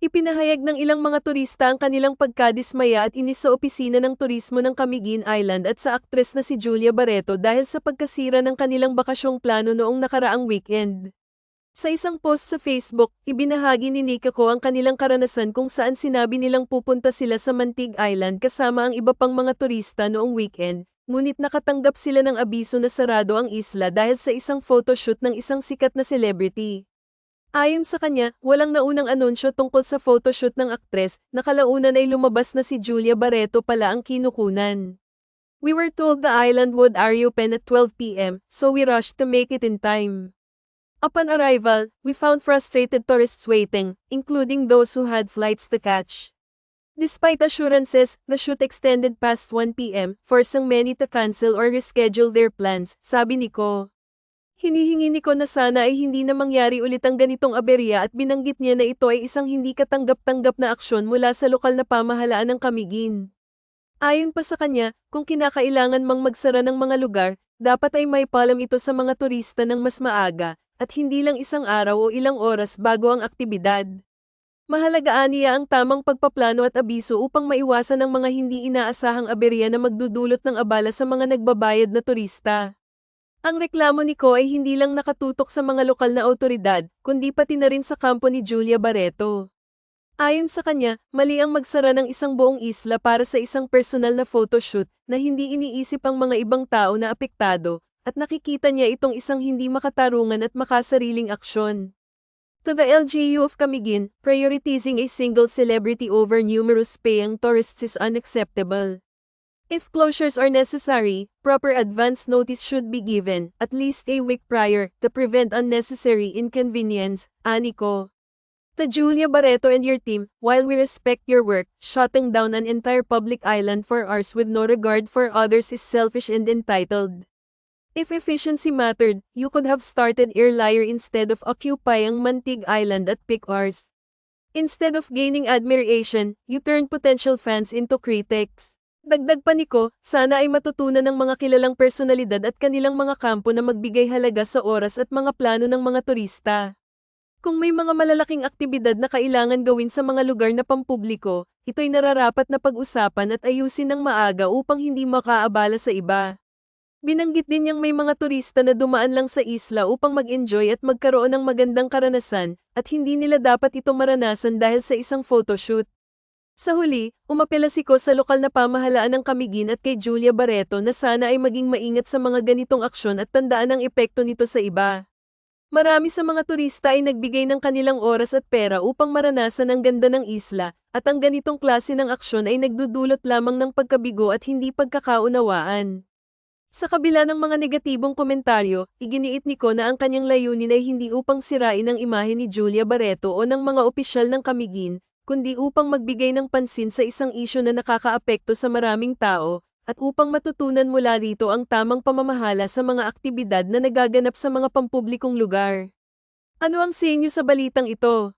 Ipinahayag ng ilang mga turista ang kanilang pagkadismaya at inis sa opisina ng turismo ng Camiguin Island at sa aktres na si Julia Barreto dahil sa pagkasira ng kanilang bakasyong plano noong nakaraang weekend. Sa isang post sa Facebook, ibinahagi ni Nika ko ang kanilang karanasan kung saan sinabi nilang pupunta sila sa Mantig Island kasama ang iba pang mga turista noong weekend, ngunit nakatanggap sila ng abiso na sarado ang isla dahil sa isang photoshoot ng isang sikat na celebrity. Ayon sa kanya, walang naunang anunsyo tungkol sa photoshoot ng aktres, nakalaunan ay lumabas na si Julia Barreto pala ang kinukunan. We were told the island would reopen at 12pm, so we rushed to make it in time. Upon arrival, we found frustrated tourists waiting, including those who had flights to catch. Despite assurances, the shoot extended past 1pm, forcing many to cancel or reschedule their plans, sabi ni Ko. Hinihingi ni Ko na sana ay hindi na mangyari ulit ang ganitong aberya at binanggit niya na ito ay isang hindi katanggap-tanggap na aksyon mula sa lokal na pamahalaan ng Kamigin. Ayon pa sa kanya, kung kinakailangan mang magsara ng mga lugar, dapat ay may palam ito sa mga turista ng mas maaga, at hindi lang isang araw o ilang oras bago ang aktibidad. Mahalagaan niya ang tamang pagpaplano at abiso upang maiwasan ang mga hindi inaasahang aberya na magdudulot ng abala sa mga nagbabayad na turista. Ang reklamo ni Ko ay hindi lang nakatutok sa mga lokal na autoridad, kundi pati na rin sa kampo ni Julia Barreto. Ayon sa kanya, mali ang magsara ng isang buong isla para sa isang personal na photoshoot na hindi iniisip ang mga ibang tao na apektado, at nakikita niya itong isang hindi makatarungan at makasariling aksyon. To the LGU of Camiguin, prioritizing a single celebrity over numerous paying tourists is unacceptable. If closures are necessary, proper advance notice should be given, at least a week prior, to prevent unnecessary inconvenience, Aniko. To Julia Barreto and your team, while we respect your work, shutting down an entire public island for ours with no regard for others is selfish and entitled. If efficiency mattered, you could have started earlier instead of occupying Mantig Island at peak hours. Instead of gaining admiration, you turned potential fans into critics. Dagdag pa ni Ko, sana ay matutunan ng mga kilalang personalidad at kanilang mga kampo na magbigay halaga sa oras at mga plano ng mga turista. Kung may mga malalaking aktibidad na kailangan gawin sa mga lugar na pampubliko, ito'y nararapat na pag-usapan at ayusin ng maaga upang hindi makaabala sa iba. Binanggit din niyang may mga turista na dumaan lang sa isla upang mag-enjoy at magkaroon ng magandang karanasan, at hindi nila dapat ito maranasan dahil sa isang photoshoot. Sa huli, umapela si Ko sa lokal na pamahalaan ng Kamigin at kay Julia Barreto na sana ay maging maingat sa mga ganitong aksyon at tandaan ang epekto nito sa iba. Marami sa mga turista ay nagbigay ng kanilang oras at pera upang maranasan ang ganda ng isla, at ang ganitong klase ng aksyon ay nagdudulot lamang ng pagkabigo at hindi pagkakaunawaan. Sa kabila ng mga negatibong komentaryo, iginiit ni Ko na ang kanyang layunin ay hindi upang sirain ang imahe ni Julia Barreto o ng mga opisyal ng Kamigin, kundi upang magbigay ng pansin sa isang isyo na nakakaapekto sa maraming tao, at upang matutunan mula rito ang tamang pamamahala sa mga aktibidad na nagaganap sa mga pampublikong lugar. Ano ang sa inyo sa balitang ito?